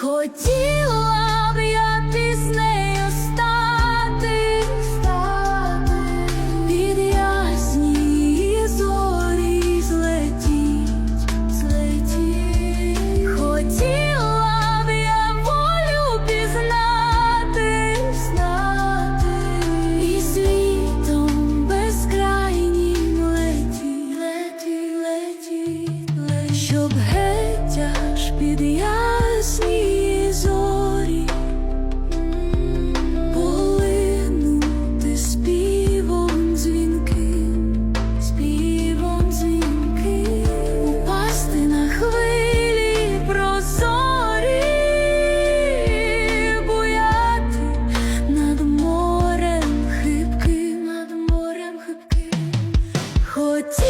Хотіла б я піснею стати, стати під ясні зорі злетіть, злетіть. Хотіла б я волю пізнати, знати і світом безкрайнім летіть, летіть, летіть, летіть, щоб геть good